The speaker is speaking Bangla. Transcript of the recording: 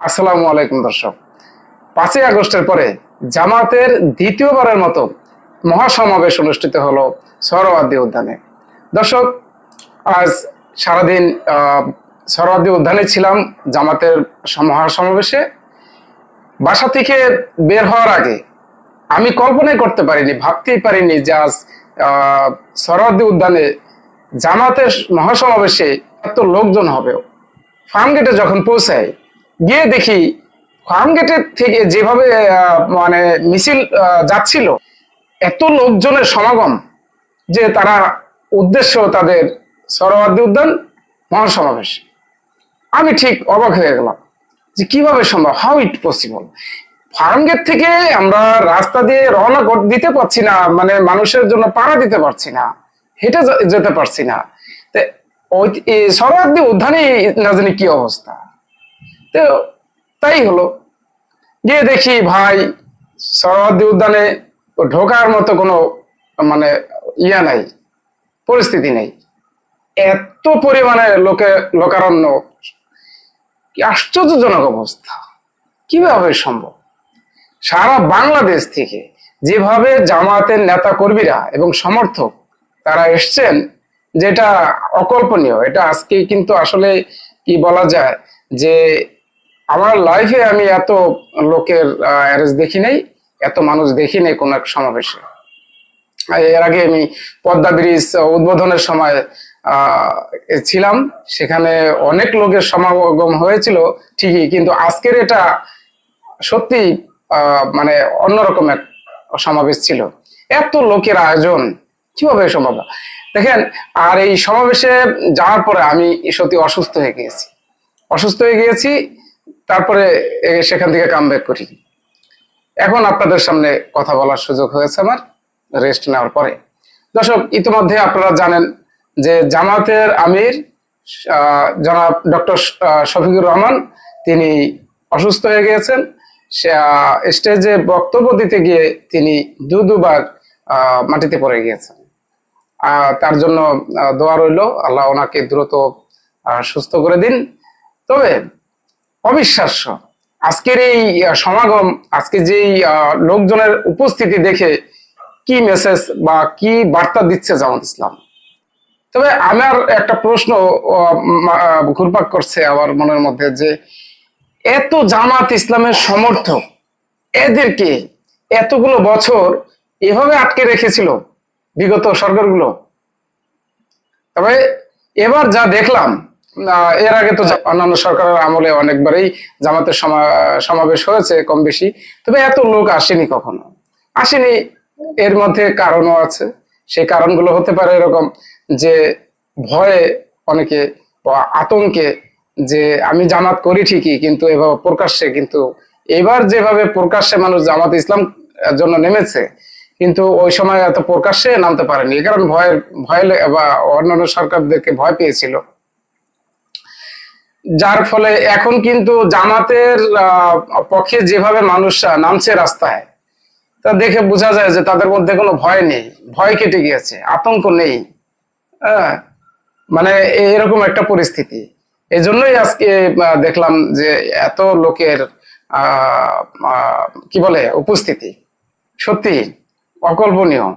আসসালামু আলাইকুম, দর্শক। পাঁচই আগস্টের পরে জামাতের দ্বিতীয়বারের মতো মহাসমাবেশ অনুষ্ঠিত হলো সরোয়ার্দী উদ্যানে। দর্শক, আজ সারাদিন সরোয়ার্দী উদ্যানে ছিলাম জামাতের সম- মহাসমাবেশে। বাসা থেকে বের হওয়ার আগে আমি কল্পনাই করতে পারিনি, ভাবতেই পারিনি যে আজ সরোয়ার্দী উদ্যানে জামাতের মহাসমাবেশে এত লোকজন হবে। ফার্ম গেটে যখন পৌঁছাই গিয়ে দেখি ফার্ম গেটের থেকে যেভাবে মানে মিছিল যাচ্ছিল, এত লোকজনের সমাগম যে তারা উদ্দেশ্য তাদের সরোয়ার্দী উদ্যান মহাসমাবেশ। আমি ঠিক অবাক হয়ে গেলাম যে কীভাবে সম্ভব? How it possible farm gate থেকে আমরা রাস্তা দিয়ে রওনা দিতে পারছি না মানে মানুষের জন্য পাড়া দিতে পারছি না, হেঁটে যেতে পারছি না। সরোয়ার্দী উদ্যানে না জানি কি অবস্থা? তো তাই হলো। গিয়ে দেখি ভাই সরোয়ার্দী উদ্যানে ঢোকার মতো কোনো মানে ইয়া নাই, পরিস্থিতি নেই। এত পরিমাণে লোকে লোকারণ্য আশ্চর্যজনক অবস্থা। কীভাবে সম্ভব? সারা বাংলাদেশ থেকে যেভাবে জামাতের নেতা কর্মীরা এবং সমর্থক তারা এসছেন, যেটা অকল্পনীয়। এটা আজকে কিন্তু আসলে কি বলা যায় যে আমার লাইফে আমি এত লোকের অ্যারেঞ্জ দেখি নাই, এত মানুষ দেখি নাই কোন এক সমাবেশে। এর আগে আমি পদ্মা ব্রিজ উদ্বোধনের সময় ছিলাম, সেখানে অনেক লোকের সমাগম হয়েছিল, ঠিকই, কিন্তু আজকের এটা সত্যি মানে অন্যরকম এক সমাবেশ ছিল। এত লোকের আয়োজন, কীভাবে সম্ভব? দেখেন, আর এই সমাবেশে যাওয়ার পরে আমি সত্যি অসুস্থ হয়ে গিয়েছি। অসুস্থ হয়ে গিয়েছি তারপরে সেখান থেকে কাম ব্যাক করি। এখন আপনাদের সামনে কথা বলার সুযোগ হয়েছে আমার রেস্ট নেওয়ার পরে। দর্শক, ইতিমধ্যে আপনারা জানেন যে জামাতের আমির জনাব ডক্টর শফিকুর রহমান, তিনি অসুস্থ হয়ে গিয়েছেন। স্টেজে বক্তব্য দিতে গিয়ে তিনি দু, দুবার মাটিতে পড়ে গিয়েছেন। তার জন্য দোয়া রইল, আল্লাহ ওনাকে দ্রুত সুস্থ করে দিন। তবে অবিশ্বাস্য। আজকের এই সমাগম, আজকে যেই লোকজনের উপস্থিতি দেখে কি মেসেজ বা কি বার্তা দিচ্ছে জামাত ইসলাম? তবে আমার একটা প্রশ্ন ঘুরপাক করছে আমার মনের মধ্যে যে এত জামাত ইসলামের সমর্থক, এদেরকে এতগুলো বছর এভাবে আটকে রেখেছিল বিগত সরকারগুলো? তবে এবার যা দেখলাম এর আগে তো অন্যান্য সরকারের আমলে অনেকবারই জামাতের সমা- সমাবেশ হয়েছে কম বেশি। তবে এত লোক আসেনি কখনো? আসেনি, এর মধ্যে কারণও আছে। সেই কারণগুলো হতে পারে এরকম যে ভয়ে অনেকে আতঙ্কে যে আমি জামাত করি ঠিকই, কিন্তু এভাবে প্রকাশ্যে, কিন্তু এবার যেভাবে প্রকাশ্যে মানুষ জামাত ইসলাম জন্য নেমেছে, কিন্তু ওই সময় এত প্রকাশ্যে নামতে পারেনি। কারণ ভয়ের, ভয় বা অন্যান্য সরকারদেরকে ভয় পেয়েছিল। যার ফলে এখন কিন্তু জামাতের পক্ষে যেভাবে মানুষ নামছে রাস্তায়, তা দেখে বোঝা যায় যে তাদের মধ্যে কোনো ভয় নেই। ভয় কেটে গিয়েছে, আতঙ্ক নেই। হ্যাঁ মানে এরকম একটা পরিস্থিতি। এই জন্যই আজকে দেখলাম যে এত লোকের কি বলে, উপস্থিতি। সত্যি, অকল্পনীয়।